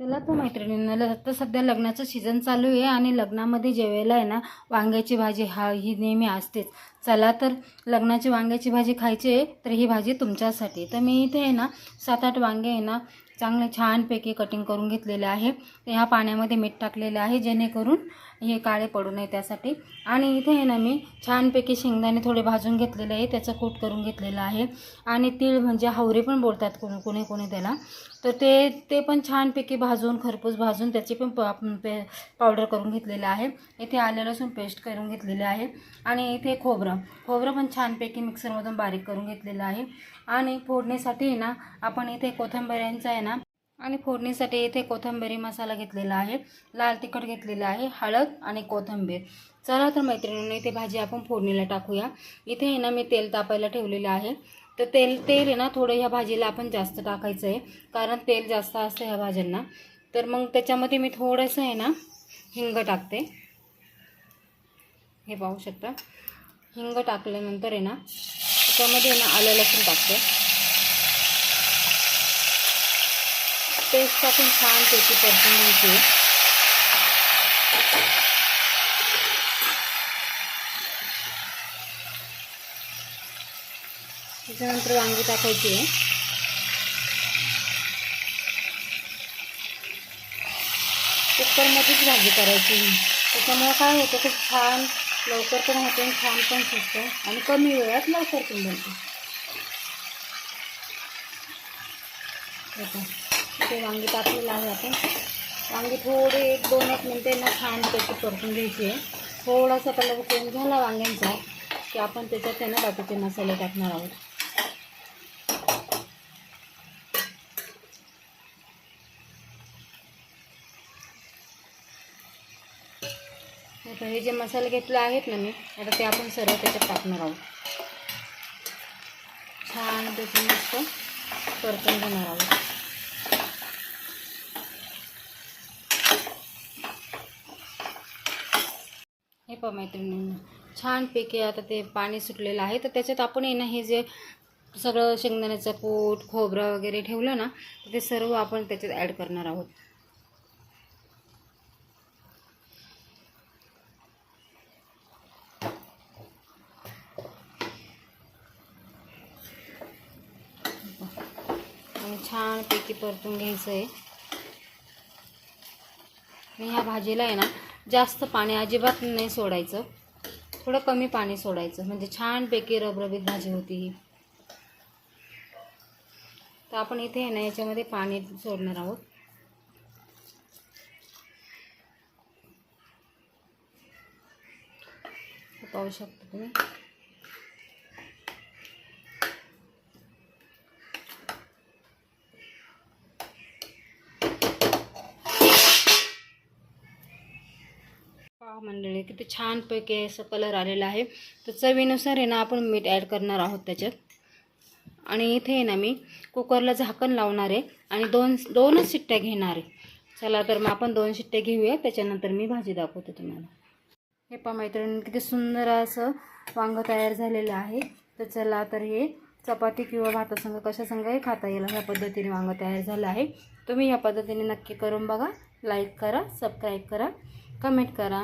चला तर मैत्रिणींना आता सध्या लग्नाचं सीझन चालू आहे आणि लग्नामध्ये जेवायला आहे ना वांग्याची भाजी हा ही नेहमी असतेच. चला तर लग्नाची वांग्याची भाजी खायची आहे तर ही भाजी तुमच्यासाठी. तर मी इथे आहे ना सात आठ वांगे आहे ना चांगले छानपैकी कटिंग करून घेतलेले आहे. ह्या पाण्यामध्ये मीठ टाकलेले आहे जेणेकरून हे काळे पडू नये त्यासाठी. आणि इथे आहे ना मी छानपैकी शेंगदाणे थोडे भाजून घेतलेले आहे त्याचं कूट करून घेतलेलं आहे. आणि तीळ म्हणजे हावरे पण बोलतात कोणी कोणी कोणी त्याला. तर ते ते पण छानपैकी भाजून खरपूस भाजून त्याची पण आपण पे पावडर करून घेतलेलं आहे. इथे आले लसूण पेस्ट करून घेतलेले आहे. आणि इथे खोबरं. खोबरं पण छानपैकी मिक्सरमधून बारीक करून घेतलेलं आहे. आणि फोडणीसाठी ना आपण इथे कोथिंबऱ्यांचा आहे ना आणि फोडणीसाठी इथे कोथिंबीरी मसाला घेतलेला आहे. लाल तिखट घेतलेलं आहे हळद आणि कोथिंबीर. चला तर मैत्रिणींनी इथे भाजी आपण फोडणीला टाकूया. इथे आहे ना मी तेल तापायला ठेवलेलं आहे. तर तेल तेल आहे ना थोडं ह्या भाजीला आपण जास्त टाकायचं आहे कारण तेल जास्त असतं ह्या भाज्यांना. तर मग त्याच्यामध्ये मी थोडंसं आहे ना हिंग टाकते. हे पाहू शकता. हिंग टाकल्यानंतर आहे ना त्याच्यामध्ये ना आलं लसूण टाकते. पेस्ट टाकून छान त्याची परतून घ्यायची त्याच्यानंतर वांगी टाकायची आहे. कुकरमध्येच भाजी करायची त्याच्यामुळं काय होतं खूप छान लवकर पण होते आणि छान पण शिजतं आणि कमी वेळात लवकर पण बनते. ते पहा. वांगी टाकलेलं आहे आपण. वांगी थोडे एक दोन एक ना छान त्याची परतून घ्यायची आहे. थोडासा कलर चेंज झाला वांग्यांचा की आपण त्याच्यात त्यांना ना बाकीचे मसाले टाकणार आहोत. आता हे जे मसाले घेतले आहेत ना मी आता ते आपण सर्व त्याच्यात टाकणार आहोत. छान त्याची मस्त परतून घेणार आहोत. हे पहा मैत्रिणींना छानपैकी आता ते पाणी सुटलेलं आहे. तर त्याच्यात आपण आहे ना हे जे सगळं शेंगदाण्याचं कूट खोबरं वगैरे ठेवलं ना तर ते सर्व आपण त्याच्यात ॲड करणार आहोत आणि छानपैकी परतून घ्यायचं आहे. आणि ह्या भाजीला आहे ना जास्त पाणी अजिबात नाही सोडायचं. थोडं कमी पाणी सोडायचं. म्हणजे छानपैकी रबरबीत भाजी होती ही. तर आपण इथे आहे ना याच्यामध्ये पाणी सोडणार आहोत. पाहू शकता तुम्ही. मंडळी किती छानपैकी असं कलर आलेला आहे. तर चवीनुसार आहे ना आपण मीठ ॲड करणार आहोत त्याच्यात. आणि इथे आहे ना मी कुकरला झाकण लावणार आहे आणि दोन दोनच शिट्ट्या घेणार आहे. चला तर मग आपण दोन शिट्ट्या घेऊया. त्याच्यानंतर मी भाजी दाखवते तुम्हाला. हे पहा मैत्रिणी किती सुंदर असं वांगं तयार झालेलं आहे. तर चला तर हे चपाती किंवा भातासंग कशासंगही खाता येईल ह्या पद्धतीने वांगं तयार झालं आहे. तुम्ही ह्या पद्धतीने नक्की करून बघा. लाईक करा सबस्क्राईब करा कमेंट करा.